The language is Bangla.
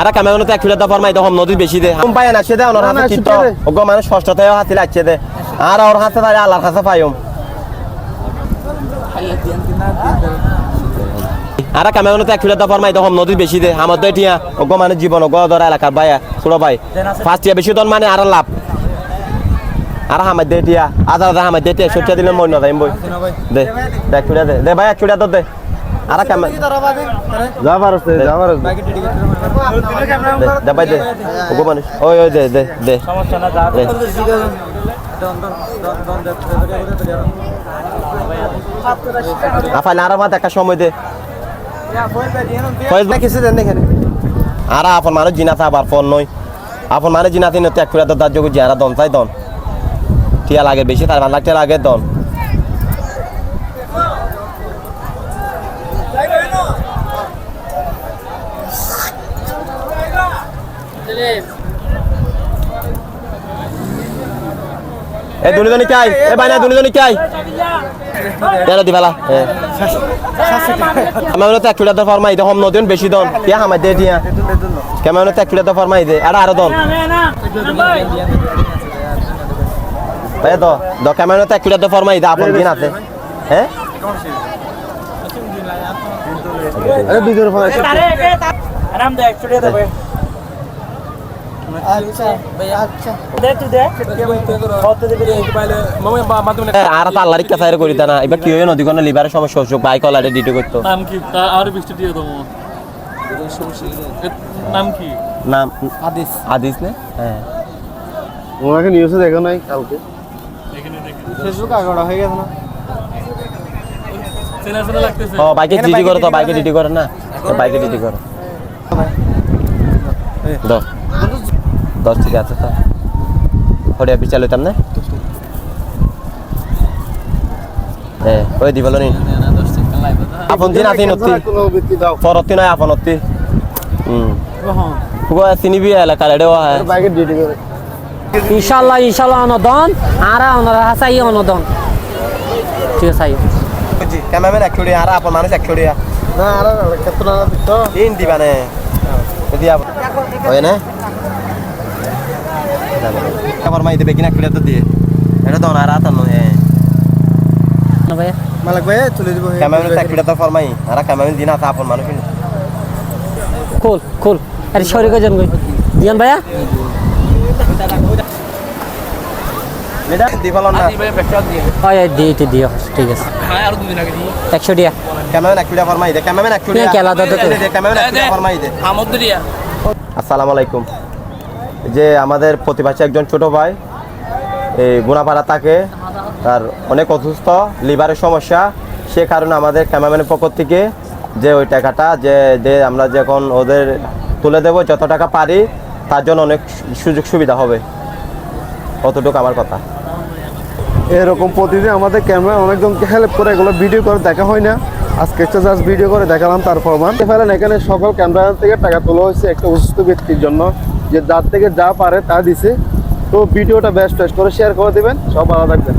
আরা ক্যামেরা তো একচুয়ালি দফার মাই তখন নদী বেশি দে। কম পায় না সে দে ওনার হাতে চিত্ত। ওগো মানুষ ষষ্ঠতে হাতে লাগছে দে। আর ওর হাতে তাহলে আল্লাহর কাছে পাইম। আরা ক্যামেরা তো একচুয়ালি দফার মাই তখন নদী বেশি দে। আমার তো এটিয়া ওগো মানুষ জীবন ওগো ধরা এলাকার ভাই ছোট ভাই ফার্স্ট ইয়ার বেশি দন মানে আর লাভ। আর হামাই দে এটিয়া আধার আধার হামাই দে এটিয়া সত্যি দিলে মন না বই। দে দে একচুয়ালি দে। দে ভাই একচুয়ালি তো দে। আরা ক্যামেরা যা পারস দে, যা পারস দে। দে ভাই দে। ওগো মানুষ ওই ওই দে দে দে। দে। আফা নারা মাত একটা সময় দে। ফয়েজ ভাই কিছু দেন এখানে। আর আপন মানুষ জিনাতে আবার ফোন নই আপন মানুষ জিনাতে নতে এক করে দার যোগ জিয়ারা দন তাই দন। টিয়া লাগে বেশি তার ভালো লাগতে লাগে দন। এ দুনি দুনি কাই এ বাইনা দুনি দুনি কাই তেরো দিবালা আমার তো এক কিলো ফরমাই দে হম নদিন বেশি দন কে হামাই দে দিয়া। কেমন তো এক কিলো ফরমাই দে আর আরও দন তাই তো দ কেমন তো এক কিলো ফরমাই দে আপন দিন আছে। হ্যাঁ আরে দুজনের ফোন আছে। আরাম দে একশো টাকা দেবে দে তুই দে কত দেবে রে এ, আর তো আল্লাহর ইচ্ছা চাইরে করি না। এবার কি হয়ে নদী কোনো লিভারের সমস্যা হচ্ছে বাইক অলারে ডিউটি করতো। নাম কি? আর বৃষ্টি দিয়ে দেবো। নাম কি? নাম আদিস আদিস নে? হ্যাঁ। ওনাকে নিউজে দেখো নাই কালকে। ফেসবুক আগড়া হয়ে গেছে না? চেনা চেনা লাগতেছে। ও বাইকে করে তো বাইকে করে। না? বাইকে ডিউটি করে। দশ ঠিক আছে তো। হরিয়া বিচার লইতাম না? এ ওই দিবল নি আপন দিন আতি নতি পরতি নয় আপনতি হুম খুব চিনিবি এলাকার হ্যাঁ বাইকে ইনশাল্লাহ ইনশাল্লাহ অনুদান। আর ওনারা হাসাই অনুদান। ঠিক আছে ক্যামেরাম্যান এক আর আপন মানুষ এক না আর ক্ষেত্র না দিত তিন দিবা দিয়া। হয় না। আবার মাই দেবে কিনা খুলে তো দিয়ে এটা তো না রাত আনো হ্যাঁ ভাইয়া মালিক ভাই তুলে দিব ক্যামেরাম্যান এক তো ফরমাই আর ক্যামেরাম্যান দিন আছে আপন মানুষ কুল কুল আরে সরি কজন গই দিয়ান ভাইয়া এটা দিবল না ওই ওই দিয়ে এটা দিও ঠিক আছে হ্যাঁ আর দুদিন আগে দিয়ে একশো দিয়া ক্যামেরাম্যান এক ফরমাই দে তো। ফরমাই দে আসসালামু আলাইকুম যে আমাদের প্রতিবাসী একজন ছোট ভাই, এই গুণাপাড়া থাকে তার অনেক অসুস্থ, লিভারের সমস্যা, সে কারণে আমাদের ক্যামেরাম্যানের পক্ষ থেকে যে ওই টাকাটা, যে যে আমরা যখন ওদের তুলে দেব, যত টাকা পারি, তার জন্য অনেক সুযোগ সুবিধা হবে। অতটুকু আমার কথা। এরকম প্রতিদিন আমাদের ক্যামেরা অনেকজনকে হেল্প করে, এগুলো ভিডিও করে, দেখা হয় না। আজকে একটা জাস্ট ভিডিও করে, দেখালাম তার প্রমাণ। ফেলেন এখানে সকল ক্যামেরা থেকে টাকা তোলা হয়েছে একটা অসুস্থ ব্যক্তির জন্য। যে যার থেকে যা পারে তা দিছে। তো ভিডিওটা বেস্ট বেস্ট করে শেয়ার করে দেবেন। সব ভালো থাকবেন।